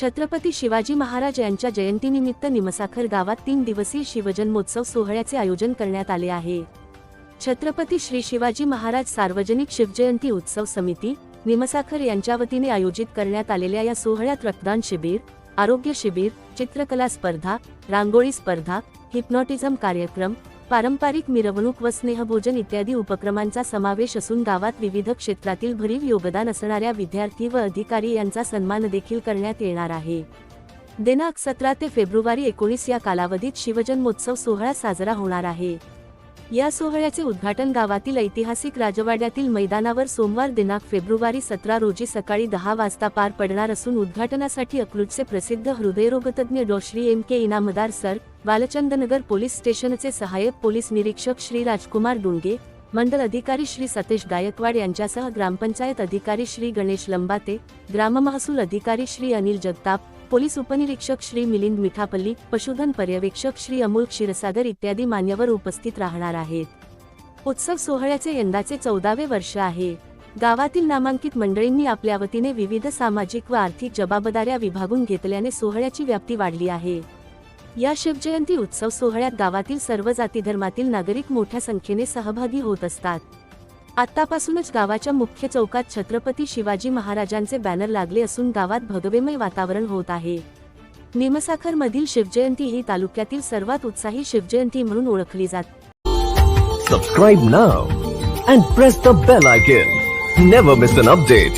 छत्रपती शिवाजी महाराज यांच्या जयंतीनिमित्त निमसाखर गावात तीन दिवसीय शिवजन्मोत्सव सोहळ्याचे आयोजन करण्यात आले आहे. छत्रपती श्री शिवाजी महाराज सार्वजनिक शिवजयंती उत्सव समिती निमसाखर यांच्या वतीने आयोजित करण्यात आलेल्या या सोहळ्यात रक्तदान शिबिर आरोग्य शिबिर चित्रकला स्पर्धा रांगोळी स्पर्धा हिप्नॉटिझम कार्यक्रम पारंपरिक मिरवणूक व स्नेहभोजन इत्यादी उपक्रमांचा समावेश असून गावात विविध क्षेत्रातील भरीव योगदान असणाऱ्या विद्यार्थी व अधिकारी यांचा सन्मान देखील करण्यात येणार आहे. दिनांक सतरा ते फेब्रुवारी एकोणीस या कालावधीत शिवजन्मोत्सव सोहळा साजरा होणार आहे. या सोहळ्याचे उद्घाटन गावातील ऐतिहासिक राजवाड्यातील मैदानावर सोमवार दिनांक फेब्रुवारी सतरा रोजी सकाळी दहा वाजता पार पडणार असून उद्घाटनासाठी अकलूजचे प्रसिद्ध हृदयरोगतज्ञ Dr Shri M K Inamdar sir Balchandnagar police स्टेशनचे सहाय्यक पोलीस निरीक्षक श्री राजकुमार डुंगे मंडल अधिकारी श्री सतेश गायकवाड यांच्यासह ग्रामपंचायत अधिकारी श्री गणेश लंबाते ग्राममहसूल अधिकारी श्री अनिल जगताप पोलीस उपनिरीक्षक श्री मिलिंद मिठापल्ली पशुधन पर्यवेक्षक श्री अमोल क्षीरसागर इत्यादी मान्यवर उपस्थित राहणार आहेत. उत्सव सोहळ्याचे यंदाचे चौदावे वर्ष आहे. गावातील नामांकित मंडळींनी आपल्या वतीने विविध सामाजिक व आर्थिक जबाबदाऱ्या विभागून घेतल्याने सोहळ्याची व्याप्ती वाढली आहे. या शिवजयंती उत्सव सोहळ्यात गावातील सर्व जाती धर्मातील नागरिक मोठ्या संख्येने सहभागी होत असतात. आतापासूनच गावाच्या मुख्य चौकात छत्रपती शिवाजी महाराजांचे बॅनर लागले असून गावात भगवेमय वातावरण होत आहे. निमसाखर मधील शिवजयंती ही तालुक्यातील सर्वात उत्साही शिवजयंती म्हणून ओळखली जाते. Subscribe now and press the bell icon never miss an update